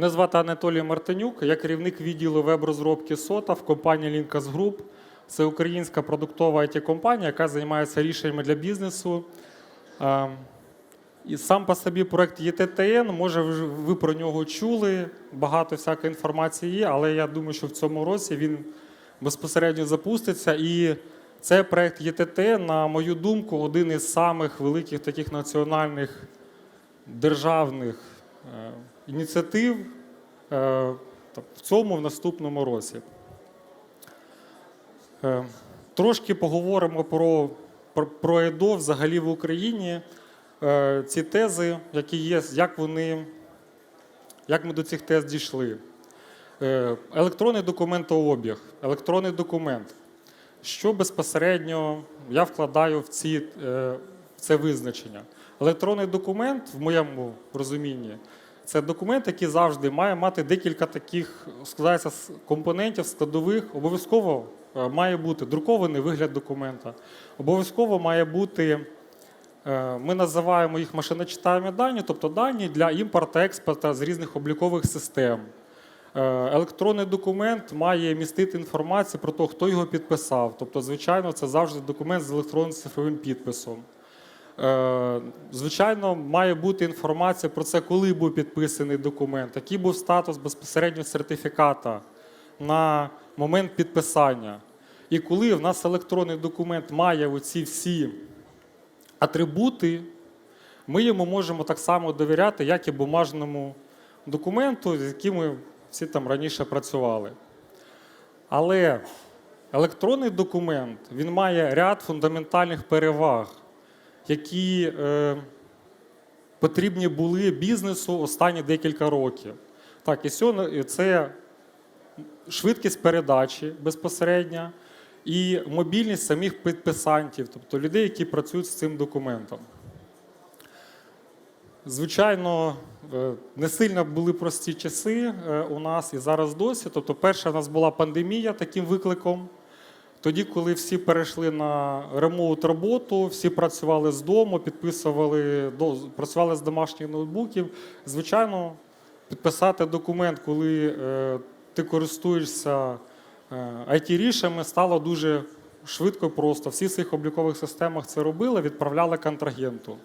Мене звати Анатолій Мартинюк, я керівник відділу веб-розробки СОТА в компанії Linkas Group. Це українська продуктова it компанія яка займається рішеннями для бізнесу. Е, І сам по собі проект ЄТТН, може, ви про нього чули, багато всякої інформації є, але я думаю, що в цьому році він безпосередньо запуститься. І цей проект ЄТТН, на мою думку, один із самих великих таких національних державних ініціатив е, в цьому в наступному році. Е, Трошки поговоримо про, про, ЕДО взагалі в Україні. Е, Ці тези, які є, як вони, як ми до цих тез дійшли. Е, Електронний документообіг, електронний документ. Що безпосередньо я вкладаю в, ці, е, в це визначення? Електронний документ, в моєму розумінні, це документ, який завжди має мати декілька таких складається компонентів складових. Обов'язково е, має бути друкований вигляд документа. Обов'язково має бути, е, ми називаємо їх машиночитаємі дані, тобто дані для імпорта експорта з різних облікових систем. Е, Електронний документ має містити інформацію про те, хто його підписав. Тобто, звичайно, це завжди документ з електронним цифровим підписом. Е, Звичайно, має бути інформація про це, коли був підписаний документ, який був статус безпосередньо сертифіката на момент підписання. І коли в нас електронний документ має оці всі атрибути, ми йому можемо так само довіряти, як і бумажному документу, з яким ми всі там раніше працювали. Але електронний документ він має ряд фундаментальних переваг, які е, потрібні були бізнесу останні декілька років. Так, і сьогодні це швидкість передачі безпосередня і мобільність самих підписантів, тобто людей, які працюють з цим документом. Звичайно, е, не сильно були прості часи е, у нас і зараз досі. Тобто, перша в нас була пандемія таким викликом. Тоді, коли всі перейшли на ремоут роботу, всі працювали з дому, підписували працювали з домашніх ноутбуків. Звичайно, підписати документ, коли е, ти користуєшся it рішами стало дуже швидко і просто. Всі своїх облікових системах це робили, відправляли контрагенту.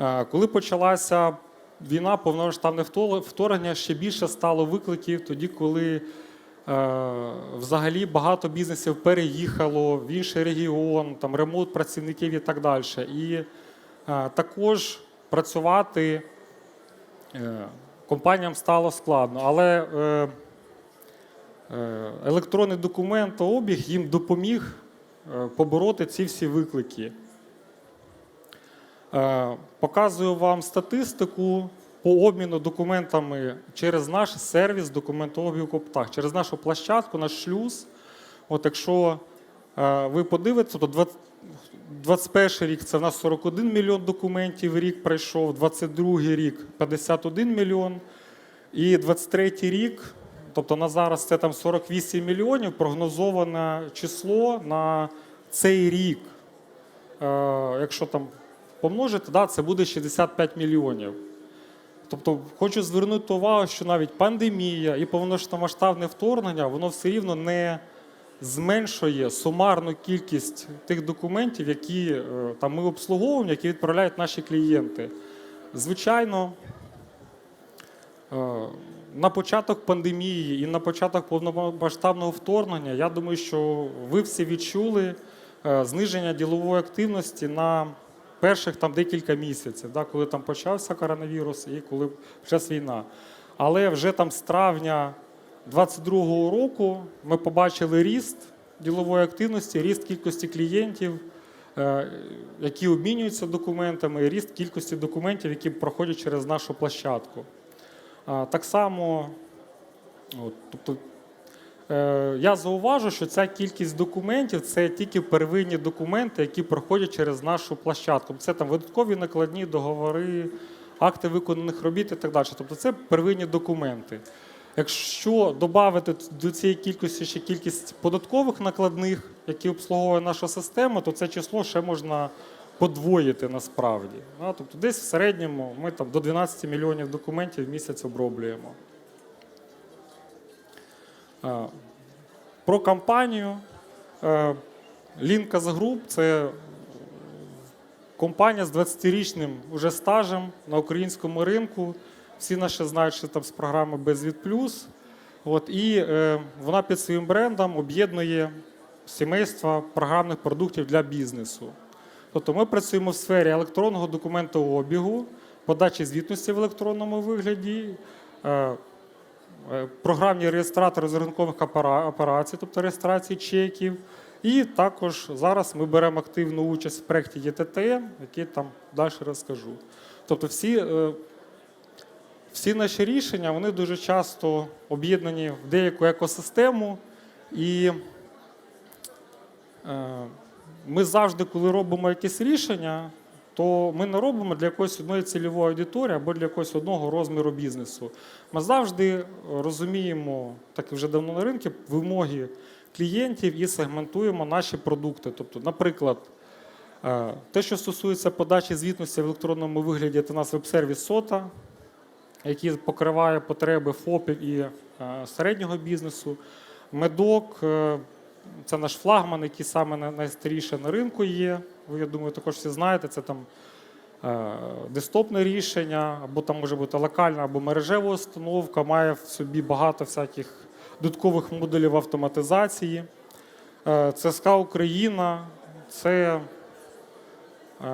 Е, Коли почалася війна, повномасштабне вторгнення, ще більше стало викликів тоді, коли е, взагалі багато бізнесів переїхало в інший регіон, там ремонт працівників і так далі. І е, також працювати е, компаніям стало складно. Але е, е, електронний документообіг їм допоміг е, побороти ці всі виклики. Е, Показую вам статистику по обміну документами через наш сервіс документообігу Коптах, через нашу площадку, наш шлюз. От якщо е, ви подивитеся, то 20 21 рік це в нас 41 мільйон документів рік пройшов, 22 рік 51 мільйон. І 23 рік, тобто на зараз це там 48 мільйонів, прогнозоване число на цей рік. Е, якщо там помножити, да, це буде 65 мільйонів. Тобто, хочу звернути увагу, що навіть пандемія і повномасштабне вторгнення, воно все рівно не зменшує сумарну кількість тих документів, які е, там ми обслуговуємо, які відправляють наші клієнти. Звичайно, е, на початок пандемії і на початок повномасштабного вторгнення, я думаю, що ви всі відчули е, зниження ділової активності на перших там декілька місяців, да, коли там почався коронавірус і коли почалась війна. Але вже там з травня 2022 року ми побачили ріст ділової активності, ріст кількості клієнтів, е, які обмінюються документами, і ріст кількості документів, які проходять через нашу площадку. Так само, от, тобто, я зауважу, що ця кількість документів це тільки первинні документи, які проходять через нашу площадку. Це там видаткові накладні договори, акти виконаних робіт і так далі. Тобто це первинні документи. Якщо додати до цієї кількості ще кількість податкових накладних, які обслуговує наша система, то це число ще можна подвоїти насправді. Тобто десь в середньому ми там до 12 мільйонів документів в місяць оброблюємо. Е, Про компанію. Е, Linkas Group – це компанія з 20-річним уже стажем на українському ринку. Всі наші знають, що там з програми Безвід Плюс. От, і е, вона під своїм брендом об'єднує сімейства програмних продуктів для бізнесу. Тобто ми працюємо в сфері електронного документообігу, подачі звітності в електронному вигляді, е, програмні реєстратори з ринкових операцій, тобто реєстрації чеків. І також зараз ми беремо активну участь в проєкті ЄТТМ, який там далі розкажу. Тобто всі, е, всі наші рішення вони дуже часто об'єднані в деяку екосистему. І е, ми завжди, коли робимо якісь рішення, то ми не робимо для якоїсь одної цільової аудиторії або для якогось одного розміру бізнесу. Ми завжди розуміємо, так і вже давно на ринку, вимоги клієнтів і сегментуємо наші продукти. Тобто, наприклад, е, те, що стосується подачі звітності в електронному вигляді, це у нас веб-сервіс SOTA, який покриває потреби ФОПів і е, середнього бізнесу. Медок е, це наш флагман, який саме най- найстаріше на ринку є. Ви, я думаю, також всі знаєте, це там е, десктопне рішення, або там може бути локальна або мережева установка, має в собі багато всяких додаткових модулів автоматизації. Е, ЦСК Україна це е,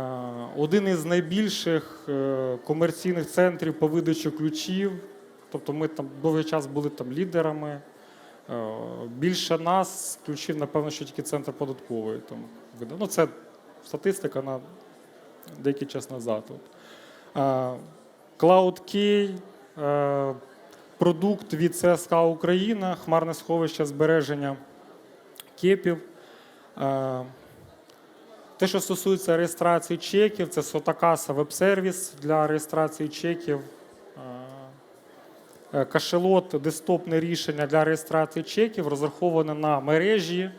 один із найбільших комерційних центрів по видачі ключів. Тобто ми там довгий час були там лідерами. Е, Більше нас ключів, напевно, що тільки центр податкової. Видав. ну, це статистика на деякий час назад. От. Е, продукт від ЦСК Україна, хмарне сховище збереження кепів. Е, Те, що стосується реєстрації чеків, це Сотакаса веб-сервіс для реєстрації чеків. Е, Кашелот десктопне рішення для реєстрації чеків розраховане на мережі.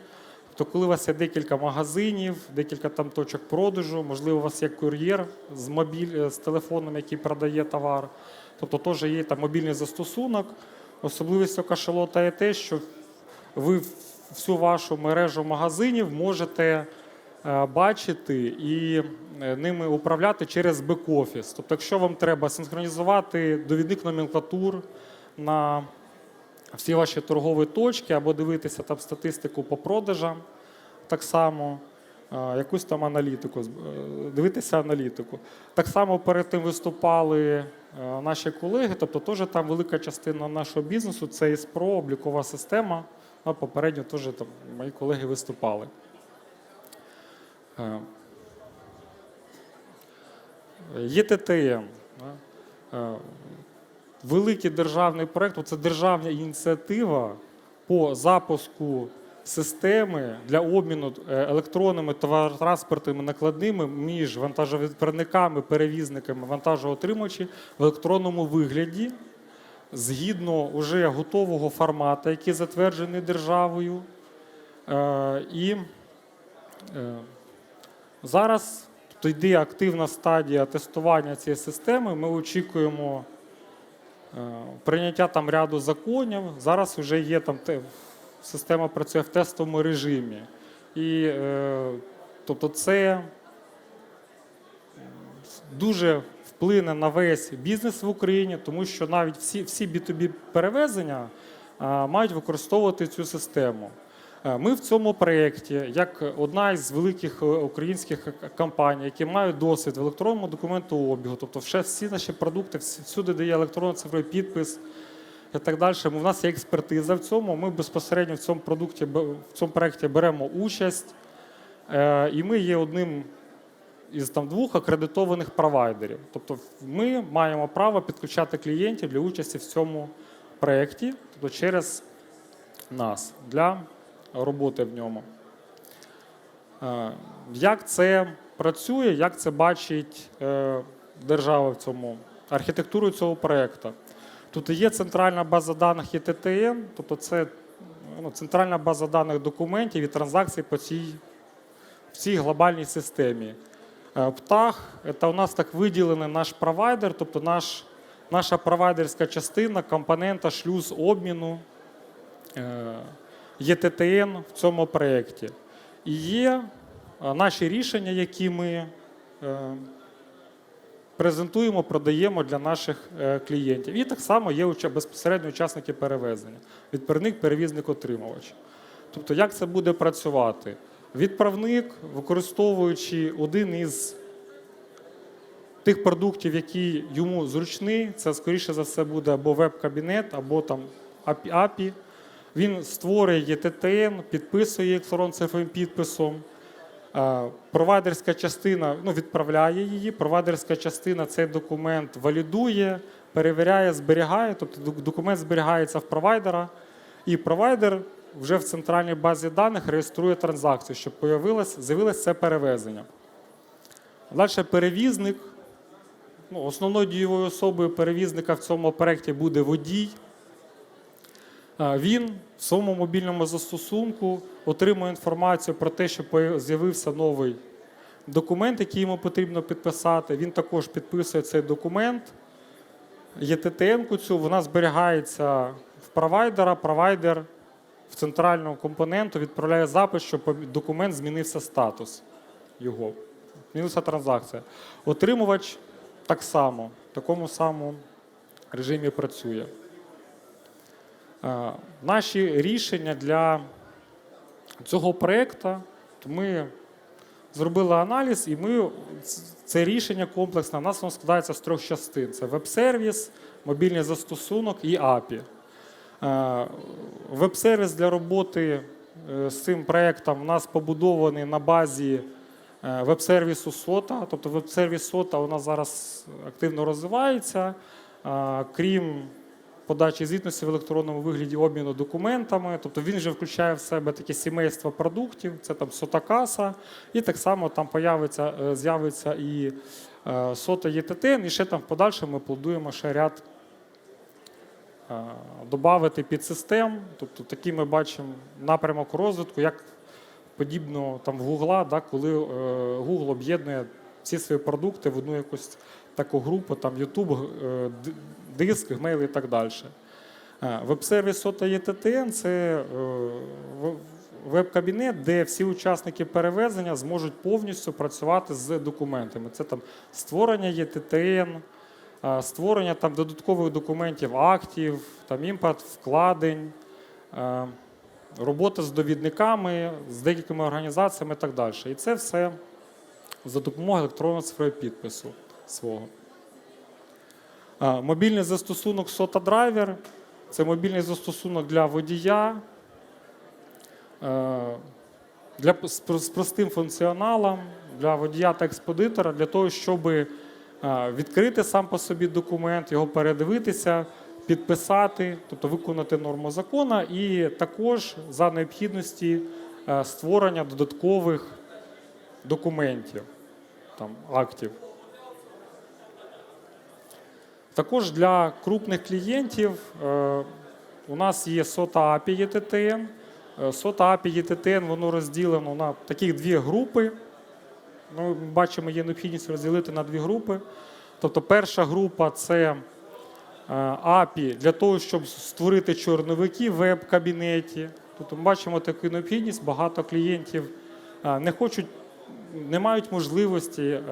Тобто, коли у вас є декілька магазинів, декілька там точок продажу, можливо, у вас є кур'єр з, мобіль, е, з телефоном, який продає товар. Тобто теж є там мобільний застосунок. Особливістю кашелота є те, що ви всю вашу мережу магазинів можете бачити і е, ними управляти через бек-офіс. Тобто, якщо вам треба синхронізувати довідник номенклатур на всі ваші торгові точки або дивитися там статистику по продажам, так само е, якусь там аналітику, е, дивитися аналітику. Так само перед тим виступали е, наші колеги, тобто теж там велика частина нашого бізнесу це ІСПРО, облікова система. Попередньо теж там мої колеги виступали. Е, ЄТТМ. Е, Великий державний проєкт, це державна ініціатива по запуску системи для обміну е, електронними товаротранспортними накладними між вантажовідправниками, перевізниками, вантажоотримувачі в електронному вигляді згідно уже готового формату, який затверджений державою. І зараз йде активна стадія тестування цієї системи. Ми очікуємо е, прийняття там ряду законів. Зараз вже є там те, система працює в тестовому режимі. І е, тобто це дуже вплине на весь бізнес в Україні, тому що навіть всі, всі B2B перевезення мають використовувати цю систему. Е, Ми в цьому проєкті, як одна із великих е, українських компаній, які мають досвід в електронному документообігу, тобто всі наші продукти, всюди, де є електронний цифровий підпис і так далі. В нас є експертиза в цьому. Ми безпосередньо в цьому продукті в цьому проєкті беремо участь, Е, і ми є одним із там двох акредитованих провайдерів. Тобто ми маємо право підключати клієнтів для участі в цьому проєкті, тобто через нас для роботи в ньому. Е, Як це працює, як це бачить е, держава в цьому, архітектуру цього проєкту? Тут є центральна база даних ЄТТН, тобто це ну, центральна база даних документів і транзакцій по цій, в цій глобальній системі. Е, Птах це у нас так виділений наш провайдер, тобто наш, наша провайдерська частина, компонента шлюз обміну ЄТТН в цьому проєкті. І є наші рішення, які ми е, презентуємо, продаємо для наших е, клієнтів. І так само є безпосередньо учасники перевезення, відправник, перевізник, отримувач. Тобто, як це буде працювати? Відправник, використовуючи один із тих продуктів, які йому зручний, це скоріше за все буде або веб-кабінет, або там API. Він створює ЄТТН, підписує її електронним цифровим підписом. Провайдерська частина ну, відправляє її. Провайдерська частина цей документ валідує, перевіряє, зберігає. Тобто документ зберігається в провайдера, і провайдер вже в центральній базі даних реєструє транзакцію, щоб з'явилось це перевезення. Далі перевізник. Ну, основною дієвою особою перевізника в цьому проєкті буде водій. Він в своєму мобільному застосунку отримує інформацію про те, що з'явився новий документ, який йому потрібно підписати. Він також підписує цей документ. ЄТТН цю вона зберігається в провайдера. Провайдер в центральному компоненту відправляє запит, що документ змінився статус його. Змінилася транзакція. Отримувач так само, в такому самому режимі працює. Е, Наші рішення для цього проєкту, ми зробили аналіз, і ми це рішення комплексне. У нас воно складається з трьох частин: це веб-сервіс, мобільний застосунок і API. Е, Веб-сервіс для роботи е, з цим проєктом у нас побудований на базі веб-сервісу SOTA. Тобто веб-сервіс SOTA у нас зараз активно розвивається. Крім подачі звітності в електронному вигляді обміну документами. Тобто він вже включає в себе таке сімейство продуктів, це там сотакаса, і так само там появиться, е, з'явиться і е, сота ЄТТН, і ще там в подальшому ми плануємо ще ряд е, додати підсистем. Тобто такий ми бачимо напрямок розвитку, як подібно там в Гугла, да, коли Google об'єднує всі свої продукти в одну якусь таку групу, там YouTube, е, диск, гмейл і так далі. Веб-сервіс ETTN – це е, веб-кабінет, де всі учасники перевезення зможуть повністю працювати з документами. Це там створення е, створення там додаткових документів, актів, там імпорт вкладень, робота з довідниками, з деякими організаціями і так далі. І це все за допомогою електронного цифрового підпису свого. Мобільний застосунок SOTA Driver – це мобільний застосунок для водія, е, для, з, простим функціоналом для водія та експедитора, для того, щоб е, відкрити сам по собі документ, його передивитися, підписати, тобто виконати норму закону, і також за необхідності е, створення додаткових документів, там, актів. Також для крупних клієнтів е, у нас є SOTA API ETTN. Е, SOTA API ETTN воно розділено на таких дві групи. Ну, ми бачимо, є необхідність розділити на дві групи. Тобто перша група це е, API для того, щоб створити чорновики в веб-кабінеті. Тобто ми бачимо таку необхідність. Багато клієнтів е, не хочуть, не мають можливості, е,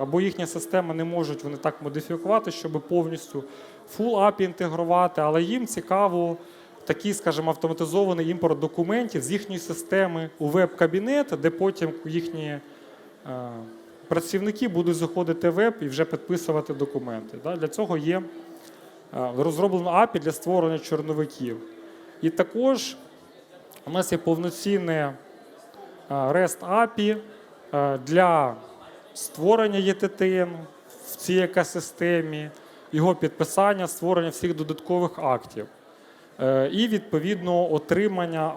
або їхня система не можуть вони так модифікувати, щоб повністю full API інтегрувати, але їм цікаво такий, скажімо, автоматизований імпорт документів з їхньої системи у веб-кабінет, де потім їхні е, працівники будуть заходити в веб і вже підписувати документи. Для цього є е, розроблено API для створення чорновиків. І також у нас є повноцінне REST API для створення ЄТТН в цій екосистемі, його підписання, створення всіх додаткових актів. Е, І відповідно отримання,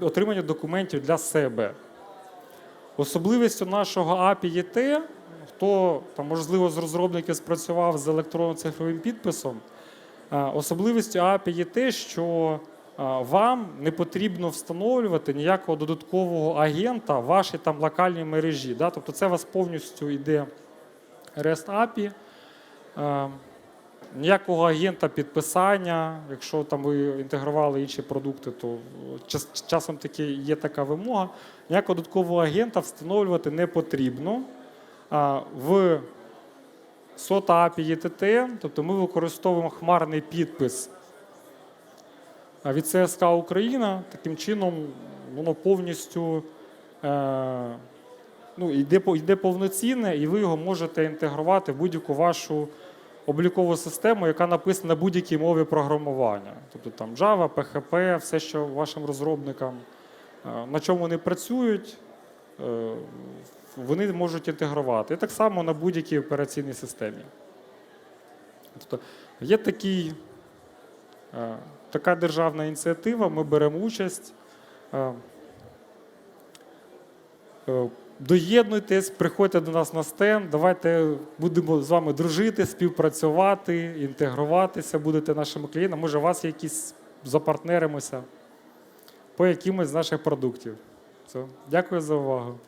отримання документів для себе. Особливістю нашого API є те, хто там, можливо, з розробників спрацював з електронно-цифровим підписом. е, Особливістю API є те, що вам не потрібно встановлювати ніякого додаткового агента в вашій там локальній мережі. Да? Тобто це у вас повністю йде REST API. Е, Ніякого агента підписання, якщо там ви інтегрували інші продукти, то час- часом таки є така вимога. Ніякого додаткового агента встановлювати не потрібно. А, В SOTA API ETT, тобто ми використовуємо хмарний підпис від ЦСК Україна. Таким чином воно повністю е, ну, йде, йде повноцінне, і ви його можете інтегрувати в будь-яку вашу облікову систему, яка написана на будь-якій мові програмування. Тобто там Java, PHP, все, що вашим розробникам, е, на чому вони працюють, е, вони можуть інтегрувати. І так само на будь-якій операційній системі. Тобто є такий, е, така державна ініціатива, ми беремо участь. Е, е, Доєднуйтесь, приходьте до нас на стенд, давайте будемо з вами дружити, співпрацювати, інтегруватися, будете нашими клієнтами. Може, у вас якісь запартнеримося по якимось з наших продуктів. Все. Дякую за увагу.